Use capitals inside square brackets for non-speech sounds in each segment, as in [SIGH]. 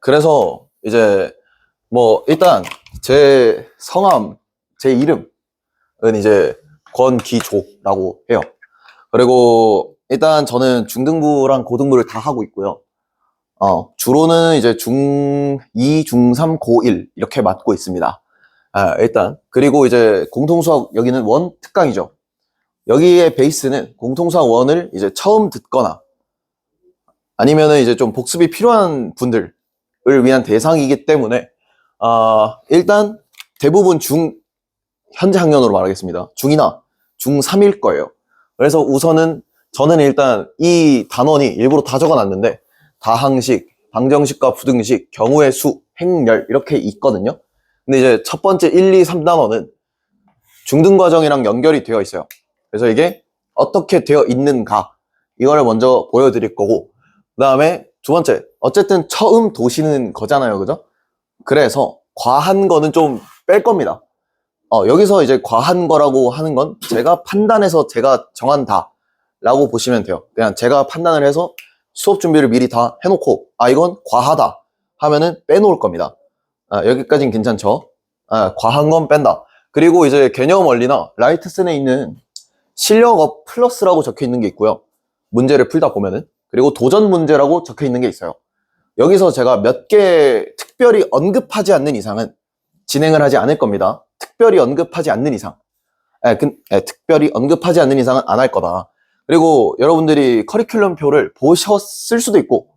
그래서 이제 뭐 일단 제 성함, 제 이름은 이제 권기조라고 해요. 그리고 일단 저는 중등부랑 고등부를 다 하고 있고요. 어, 주로는 이제 중2, 중3, 고1 이렇게 맡고 있습니다. 아, 일단 그리고 이제 공통수학 여기는 원 특강이죠. 여기의 베이스는 공통수학 원을 이제 처음 듣거나 아니면은 이제 좀 복습이 필요한 분들을 위한 대상이기 때문에 아, 일단 대부분 중 현재 학년으로 말하겠습니다. 중이나 중3일 거예요. 그래서 우선은 저는 일단 이 단원이 일부러 다 적어놨는데 다항식, 방정식과 부등식, 경우의 수, 행렬 이렇게 있거든요. 근데 이제 첫 번째 1, 2, 3단원은 중등 과정이랑 연결이 되어 있어요. 그래서 이게 어떻게 되어 있는가 이거를 먼저 보여드릴 거고 그 다음에 두 번째 어쨌든 처음 도시는 거잖아요 그죠? 그래서 과한 거는 좀 뺄 겁니다 어, 여기서 이제 과한 거라고 하는 건 제가 판단해서 제가 정한 다 라고 보시면 돼요 그냥 제가 판단을 해서 수업 준비를 미리 다 해놓고 아 이건 과하다 하면은 빼놓을 겁니다 아, 여기까지는 괜찮죠? 아, 과한 건 뺀다 그리고 이제 개념 원리나 라이트슨에 있는 실력업 플러스라고 적혀 있는 게 있고요. 문제를 풀다 보면은. 그리고 도전 문제라고 적혀 있는 게 있어요. 여기서 제가 몇 개 특별히 언급하지 않는 이상은 진행을 하지 않을 겁니다. 특별히 언급하지 않는 이상. 예, 그, 예, 특별히 언급하지 않는 이상은 안 할 거다. 그리고 여러분들이 커리큘럼 표를 보셨을 수도 있고,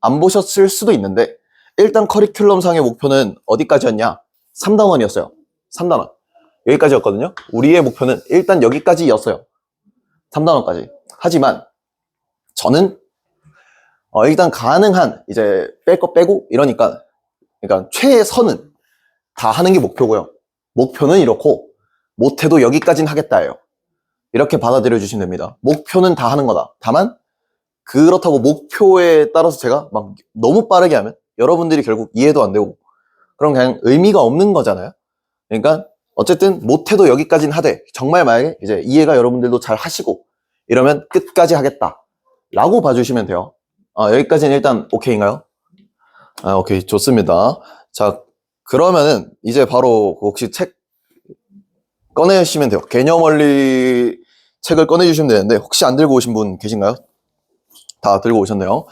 안 보셨을 수도 있는데, 일단 커리큘럼 상의 목표는 어디까지였냐? 3단원이었어요. 3단원. 여기까지였거든요. 우리의 목표는 일단 여기까지였어요. 3단원까지. 하지만 저는 어, 일단 가능한 이제 뺄 거 빼고 이러니까 그러니까 최선은 다 하는 게 목표고요. 목표는 이렇고 못해도 여기까지는 하겠다예요. 이렇게 받아들여 주시면 됩니다. 목표는 다 하는 거다. 다만 그렇다고 목표에 따라서 제가 막 너무 빠르게 하면 여러분들이 결국 이해도 안 되고 그럼 그냥 의미가 없는 거잖아요. 그러니까 어쨌든 못해도 여기까지는 하되 정말 만약에 이제 이해가 여러분들도 잘 하시고 이러면 끝까지 하겠다 라고 봐주시면 돼요 아, 여기까지는 일단 오케이인가요? 아, 오케이 좋습니다 자 그러면은 이제 바로 혹시 책 꺼내시면 돼요 개념 원리 책을 꺼내주시면 되는데 혹시 안 들고 오신 분 계신가요? 다 들고 오셨네요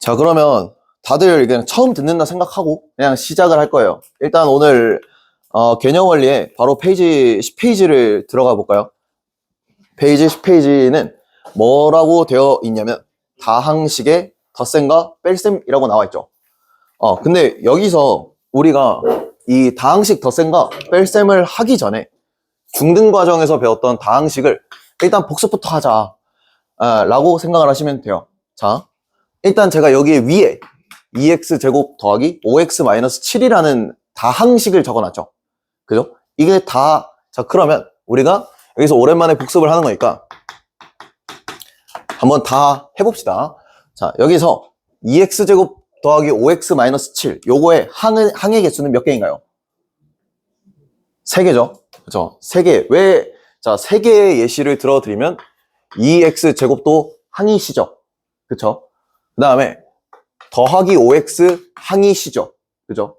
자 그러면 다들 그냥 처음 듣는다 생각하고 그냥 시작을 할 거예요 일단 오늘 어, 개념 원리에 바로 페이지 10페이지를 들어가 볼까요? 페이지 10페이지는 뭐라고 되어 있냐면 다항식의 덧셈과 뺄셈이라고 나와 있죠. 어, 근데 여기서 우리가 이 다항식 덧셈과 뺄셈을 하기 전에 중등 과정에서 배웠던 다항식을 일단 복습부터 하자 아, 라고 생각을 하시면 돼요. 자, 일단 제가 여기 위에 2x 제곱 더하기 5x 마이너스 7이라는 다항식을 적어놨죠. 그죠? 이게 다, 자, 그러면 우리가 여기서 오랜만에 복습을 하는 거니까 한번 다 해봅시다. 자, 여기서 2x제곱 더하기 5x 마이너스 7. 요거의 항의, 항의 개수는 몇 개인가요? 3개죠. 그죠? 3개. 왜, 자, 3개의 예시를 들어드리면 2x제곱도 항이시죠. 그쵸? 그 다음에 더하기 5x 항이시죠. 그죠?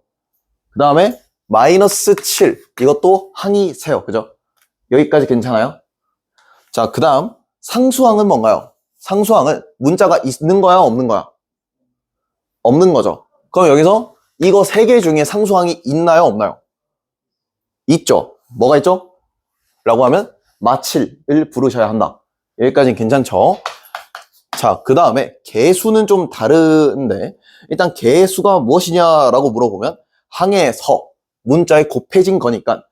그 다음에 마이너스 7 이것도 항이 세요 그죠? 여기까지 괜찮아요? 자 그 다음 상수항은 뭔가요? 상수항은 문자가 있는 거야 없는 거야? 없는 거죠 그럼 여기서 이거 세 개 중에 상수항이 있나요 없나요? 있죠 뭐가 있죠? 라고 하면 마칠을 부르셔야 한다 여기까지는 괜찮죠? 자 그 다음에 개수는 좀 다른데 일단 개수가 무엇이냐라고 물어보면 항에서 문자에 곱해진 거니까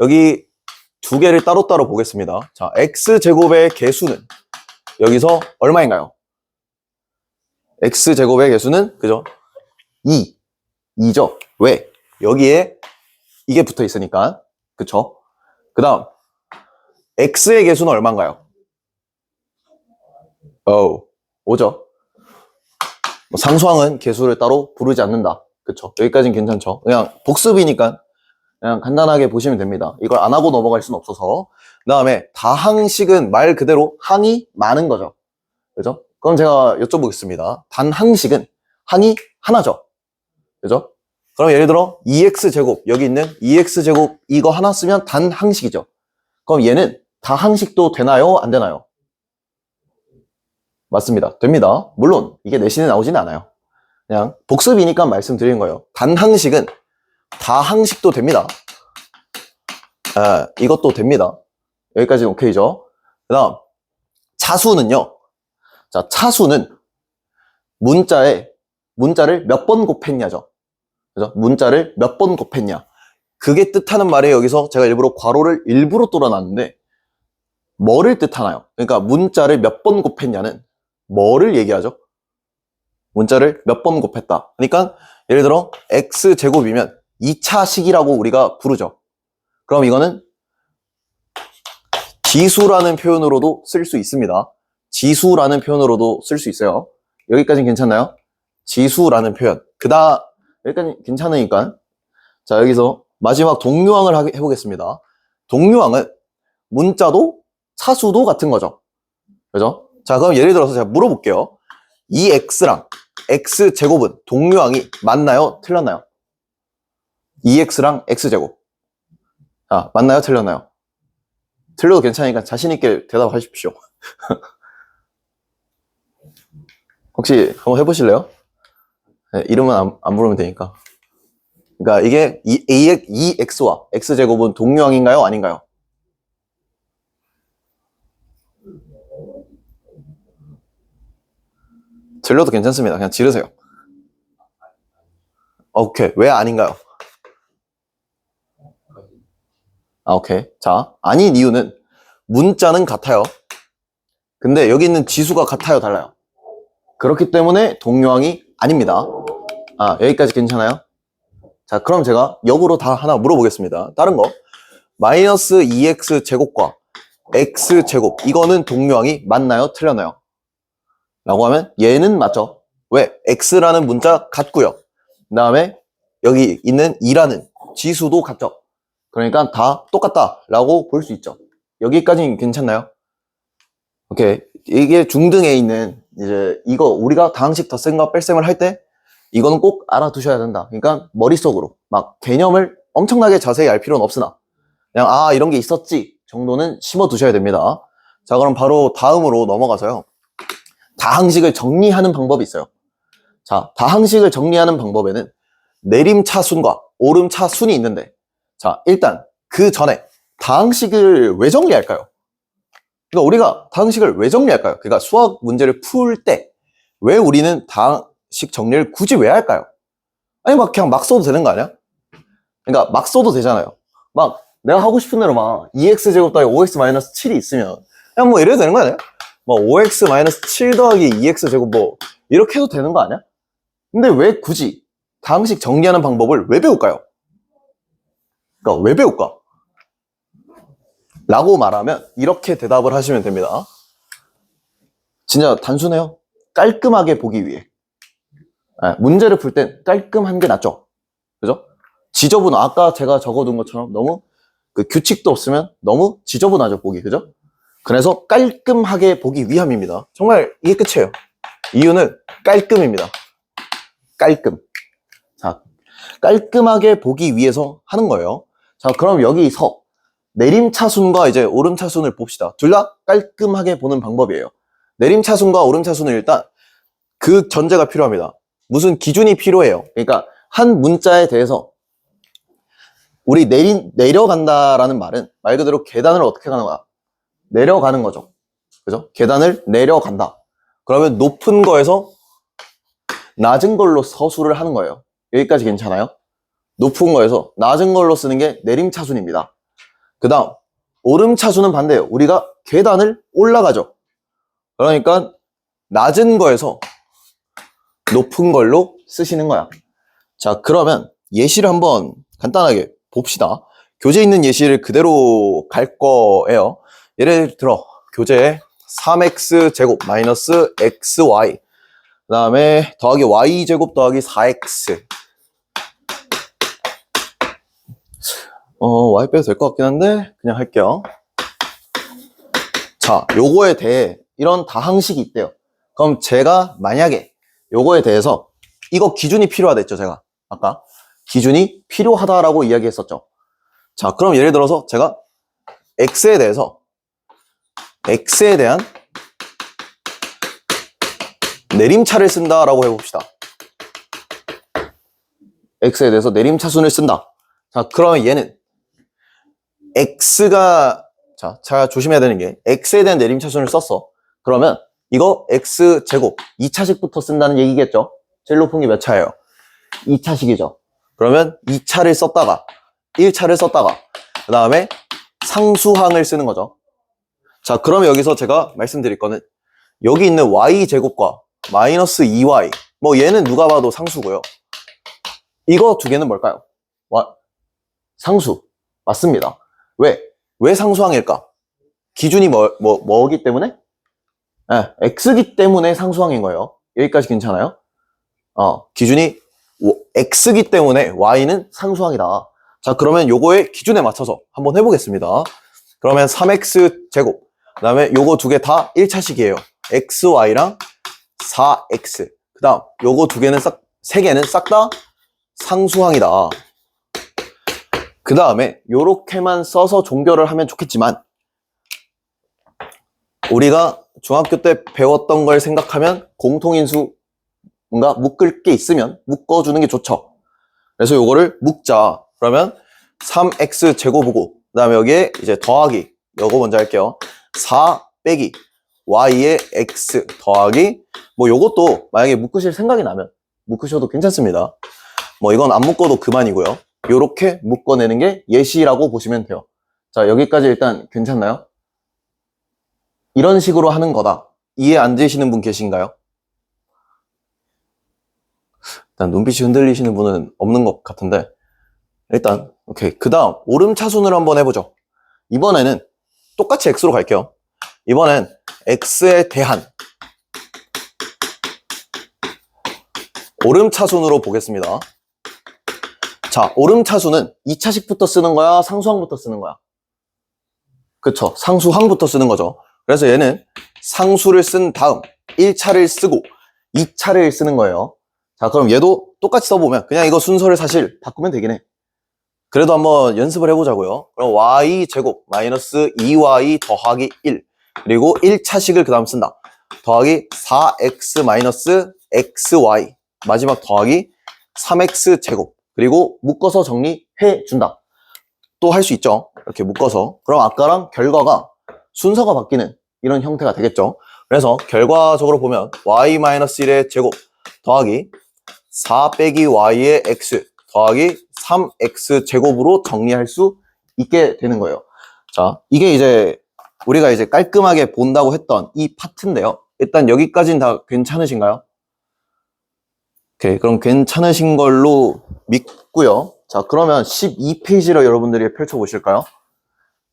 여기 두 개를 따로따로 보겠습니다. 자, x제곱의 개수는 여기서 얼마인가요? x제곱의 개수는 그죠? 2. 2죠. 왜? 여기에 이게 붙어 있으니까. 그쵸? 그 다음 x의 개수는 얼마인가요? 어우, 5죠. 뭐 상수항은 개수를 따로 부르지 않는다. 그쵸. 여기까지는 괜찮죠. 그냥 복습이니까 그냥 간단하게 보시면 됩니다. 이걸 안 하고 넘어갈 수는 없어서. 그 다음에 다항식은 말 그대로 항이 많은 거죠. 그죠? 그럼 제가 여쭤보겠습니다. 단항식은 항이 하나죠. 그죠? 그럼 예를 들어 2x제곱 여기 있는 2x제곱 이거 하나 쓰면 단 항식이죠. 그럼 얘는 다항식도 되나요? 안 되나요? 맞습니다. 됩니다. 물론 이게 내신에 나오지는 않아요. 그냥 복습이니까 말씀드리는 거예요. 단항식은 다항식도 됩니다. 아, 이것도 됩니다. 여기까지는 오케이죠. 그 다음 차수는요. 자, 차수는 문자에 문자를 몇 번 곱했냐죠. 그죠? 문자를 몇 번 곱했냐. 그게 뜻하는 말이 여기서 제가 일부러 괄호를 일부러 뚫어놨는데 뭐를 뜻하나요? 그러니까 문자를 몇 번 곱했냐는 뭐를 얘기하죠? 문자를 몇 번 곱했다. 그러니까 예를 들어 x제곱이면 2차 식이라고 우리가 부르죠. 그럼 이거는 지수라는 표현으로도 쓸 수 있습니다. 지수라는 표현으로도 쓸 수 있어요. 여기까지는 괜찮나요? 지수라는 표현. 그다 여기까지 괜찮으니까 자 여기서 마지막 동류항을 하게- 해보겠습니다. 동류항은 문자도 차수도 같은 거죠. 그죠? 자 그럼 예를 들어서 제가 물어볼게요. 이 x랑 x 제곱은 동류항이 맞나요? 틀렸나요? 2x랑 x제곱. 아, 맞나요? 틀렸나요? 틀려도 괜찮으니까 자신있게 대답하십시오. [LAUGHS] 혹시 한번 해보실래요? 네, 이름은 안, 안 부르면 되니까. 그러니까 이게 이, A, 이 x와 x제곱은 동류항인가요? 아닌가요? 들려도 괜찮습니다. 그냥 지르세요. 오케이. 왜 아닌가요? 아, 오케이. 자, 아닌 이유는 문자는 같아요. 근데 여기 있는 지수가 같아요, 달라요? 그렇기 때문에 동요항이 아닙니다. 아, 여기까지 괜찮아요? 자, 그럼 제가 역으로 다 하나 물어보겠습니다. 다른 거. 마이너스 2x 제곱과 x 제곱. 이거는 동요항이 맞나요? 틀렸나요? 라고 하면 얘는 맞죠. 왜? x라는 문자 같고요. 그 다음에 여기 있는 2라는 지수도 같죠. 그러니까 다 똑같다라고 볼 수 있죠. 여기까지는 괜찮나요? 오케이. 이게 중등에 있는 이제 이거 우리가 다항식 덧셈과 뺄셈을 할 때 이거는 꼭 알아두셔야 된다. 그러니까 머릿속으로 막 개념을 엄청나게 자세히 알 필요는 없으나 그냥 아 이런 게 있었지 정도는 심어 두셔야 됩니다. 자 그럼 바로 다음으로 넘어가서요. 다항식을 정리하는 방법이 있어요. 자, 다항식을 정리하는 방법에는 내림차순과 오름차순이 있는데 자, 일단 그 전에 다항식을 왜 정리할까요? 그러니까 우리가 다항식을 왜 정리할까요? 그러니까 수학 문제를 풀 때 왜 우리는 다항식 정리를 굳이 왜 할까요? 아니 막 그냥 막 써도 되는 거 아니야? 그러니까 막 써도 되잖아요. 막 내가 하고 싶은 대로 막 2x 제곱 더하기 5x 마이너스 7이 있으면 그냥 뭐 이래도 되는 거 아니야? 뭐 5x 마이너스 7 더하기 2x 제곱 뭐 이렇게 해도 되는 거 아니야? 근데 왜 굳이 다항식 정리하는 방법을 왜 배울까요? 그러니까 왜 배울까? 라고 말하면 이렇게 대답을 하시면 됩니다. 진짜 단순해요. 깔끔하게 보기 위해. 예, 문제를 풀 땐 깔끔한 게 낫죠. 그죠? 지저분, 아까 제가 적어둔 것처럼 너무 그 규칙도 없으면 너무 지저분하죠, 보기. 그죠? 그래서 깔끔하게 보기 위함입니다. 정말 이게 끝이에요. 이유는 깔끔입니다. 깔끔. 자, 깔끔하게 보기 위해서 하는 거예요. 자, 그럼 여기서 내림차순과 이제 오름차순을 봅시다. 둘 다 깔끔하게 보는 방법이에요. 내림차순과 오름차순은 일단 그 전제가 필요합니다. 무슨 기준이 필요해요. 그러니까 한 문자에 대해서 우리 내린, 내려간다라는 말은 말 그대로 계단을 어떻게 가는 거야? 내려가는 거죠. 그죠? 계단을 내려간다. 그러면 높은 거에서 낮은 걸로 서술을 하는 거예요. 여기까지 괜찮아요? 높은 거에서 낮은 걸로 쓰는 게 내림차순입니다. 그 다음, 오름차순은 반대예요. 우리가 계단을 올라가죠. 그러니까 낮은 거에서 높은 걸로 쓰시는 거야. 자, 그러면 예시를 한번 간단하게 봅시다. 교재에 있는 예시를 그대로 갈 거예요. 예를 들어, 교재에 3x 제곱 마이너스 xy 그 다음에 더하기 y 제곱 더하기 4x 어, y 빼도 될 것 같긴 한데 그냥 할게요. 자, 요거에 대해 이런 다항식이 있대요. 그럼 제가 만약에 요거에 대해서 이거 기준이 필요하다 했죠, 제가. 아까 기준이 필요하다라고 이야기했었죠. 자, 그럼 예를 들어서 제가 x에 대해서 x에 대한 내림차를 쓴다라고 해봅시다. x에 대해서 내림차순을 쓴다. 자, 그러면 얘는 x가 자, 자 조심해야 되는 게 x에 대한 내림차순을 썼어. 그러면 이거 x 제곱 2차식부터 쓴다는 얘기겠죠? 제일 높은 게 몇 차예요? 2차식이죠. 그러면 2차를 썼다가 1차를 썼다가 그 다음에 상수항을 쓰는 거죠. 자, 그러면 여기서 제가 말씀드릴 거는 여기 있는 y 제곱과 마이너스 2y 뭐 얘는 누가 봐도 상수고요. 이거 두 개는 뭘까요? 와, 상수 맞습니다. 왜? 왜 상수항일까? 기준이 뭐, 뭐, 뭐기 때문에? 예, x기 때문에 상수항인 거예요. 여기까지 괜찮아요? 어, 기준이 오- x기 때문에 y는 상수항이다. 자, 그러면 요거의 기준에 맞춰서 한번 해보겠습니다. 그러면 3x 제곱, 그 다음에 요거 두 개 다 1차식이에요. xy랑 4x. 그 다음, 요거 두 개는 싹, 세 개는 싹 다 상수항이다. 그 다음에 요렇게만 써서 종결을 하면 좋겠지만 우리가 중학교 때 배웠던 걸 생각하면 공통인수 뭔가 묶을 게 있으면 묶어주는 게 좋죠. 그래서 요거를 묶자. 그러면 3x 제곱이고 그 다음에 여기에 이제 더하기 요거 먼저 할게요. 4 빼기 y의 x 더하기 뭐 요것도 만약에 묶으실 생각이 나면 묶으셔도 괜찮습니다. 뭐 이건 안 묶어도 그만이고요. 요렇게 묶어내는 게 예시라고 보시면 돼요. 자, 여기까지 일단 괜찮나요? 이런 식으로 하는 거다. 이해 안 되시는 분 계신가요? 일단 눈빛이 흔들리시는 분은 없는 것 같은데 일단 오케이 그 다음 오름차순으로 한번 해보죠 이번에는 똑같이 x로 갈게요 이번엔 x에 대한 오름차순으로 보겠습니다 자 오름차순은 2차식부터 쓰는 거야? 상수항부터 쓰는 거야? 그쵸. 상수항부터 쓰는 거죠. 그래서 얘는 상수를 쓴 다음 1차를 쓰고 2차를 쓰는 거예요. 자, 그럼 얘도 똑같이 써보면 그냥 이거 순서를 사실 바꾸면 되긴 해. 그래도 한번 연습을 해보자고요. 그럼 y 제곱 마이너스 2y 더하기 1 그리고 1차식을 그 다음 쓴다. 더하기 4x 마이너스 xy 마지막 더하기 3x 제곱 그리고 묶어서 정리해 준다. 또 할 수 있죠. 이렇게 묶어서 그럼 아까랑 결과가 순서가 바뀌는 이런 형태가 되겠죠. 그래서 결과적으로 보면 y 마이너스 1의 제곱 더하기 4 빼기 y의 x 더하기 3x 제곱으로 정리할 수 있게 되는 거예요. 자, 이게 이제 우리가 이제 깔끔하게 본다고 했던 이 파트인데요. 일단 여기까지는 다 괜찮으신가요? 오케이, 그럼 괜찮으신 걸로 믿고요. 자, 그러면 12페이지로 여러분들이 펼쳐보실까요?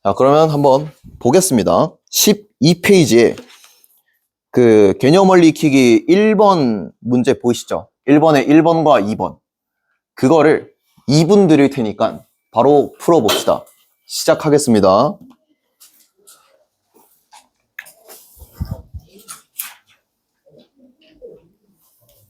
자, 그러면 한번 보겠습니다. 12페이지에 그 개념 원리 익히기 1번 문제 보이시죠? 1번에 1번과 2번. 그거를 2분 드릴 테니까 바로 풀어봅시다. 시작하겠습니다.